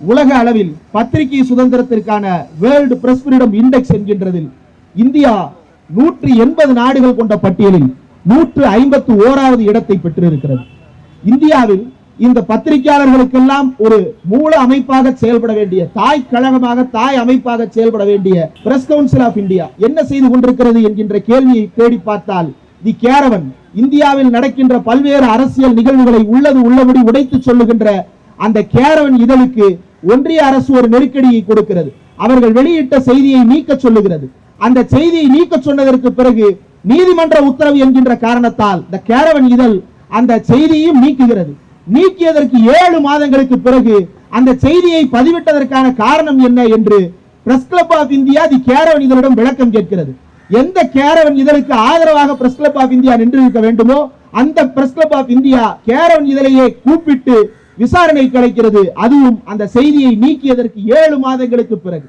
உலக அளவில் பத்திரிகை சுதந்திரத்திற்கான வேர்ல்டு பிரஸ் ஃப்ரீடம் இண்டெக்ஸ் என்கின்றதில் இந்தியா நூற்றி எண்பது நாடுகள் கொண்ட பட்டியலில் நூற்று ஐம்பத்து ஓராவது இடத்தை பெற்றிருக்கிறது. இந்தியாவில் இந்த பத்திரிகையாளர்களுக்கெல்லாம் ஒரு மூல அமைப்பாக செயல்பட வேண்டிய தாய் கழகமாக தாய் அமைப்பாக செயல்பட வேண்டிய பிரஸ் கவுன்சில் ஆஃப் இந்தியா என்ன செய்து கொண்டிருக்கிறது என்கின்ற கேள்வியை தேடி பார்த்தால் தி கேரவன் இந்தியாவில் நடக்கின்ற பல்வேறு அரசியல் நிகழ்வுகளை உள்ளது உள்ளபடி உடைத்து சொல்லுகின்ற அந்த கேரவன் இதழுக்கு ஒன்றிய அரசு ஒரு நெருக்கடியை கொடுக்கிறது. அவர்கள் வெளியிட்ட செய்தியை நீக்க சொல்லுகிறது. அந்த செய்தியை நீக்க சொன்னதற்கு பிறகு நீதிமன்ற உத்தரவு என்கின்ற காரணத்தால் இந்த கேரவன் இதழ் அந்த செய்தியையும் நீக்குகிறது. நீக்கியதற்கு ஏழு மாதங்களுக்கு பிறகு அந்த செய்தியை பதிவிட்டதற்கான காரணம் என்ன என்று press club of India the Caravan இதழிடம் விளக்கம் கேட்கிறது. எந்த கேரவன் இதழுக்கு ஆதரவாக பிரஸ் கிளப் ஆஃப் இந்தியா நின்றிருக்க வேண்டுமோ அந்த press club of India caravan இதழையே கூப்பிட்டு விசாரணை கிடைக்கிறது. அதுவும் அந்த செய்தியை நீக்கியதற்கு ஏழு மாதங்களுக்கு பிறகு.